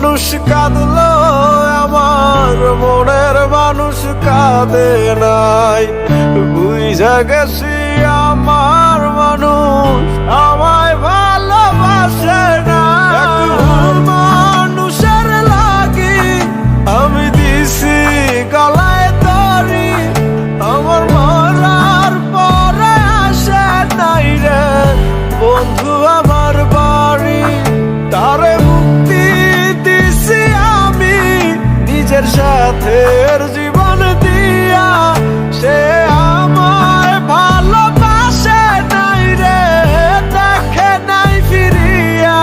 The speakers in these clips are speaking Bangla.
মানুষ কাঁদলো আমার মনের মানুষ কাঁদে নাই। বুঝা গেছি আমার মানুষ আমায় নিজের সাথে জীবন দিয়া, সে আমায় ভালোবাসে নাই রে, দেখে নাই ফিরিয়া।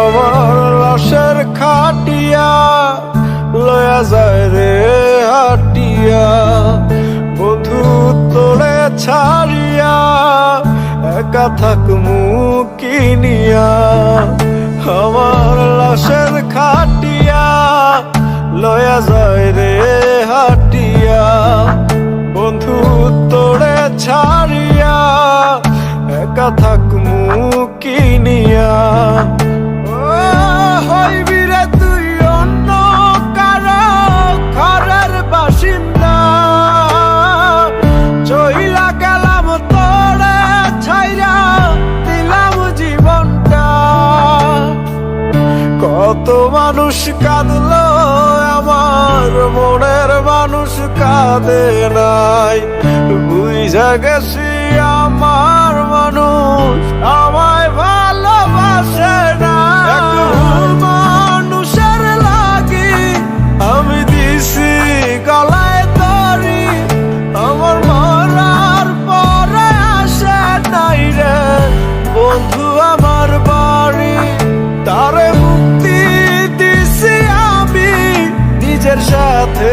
আমার লাশের খাটিয়া যায় রে হাটিয়া বন্ধু তোরে ছাড়িয়া, একা থাক মুকিনিয়া আমার লাশের খাটিয়া লয়া যায় রে হাটিয়া বন্ধু তোরে ছাড়িয়া, একা থাক কত মানুষ কাঁদল আমার মনের মানুষ কাঁদে নাই। বুঝা গেছি আমার মানুষ নিজের সাথে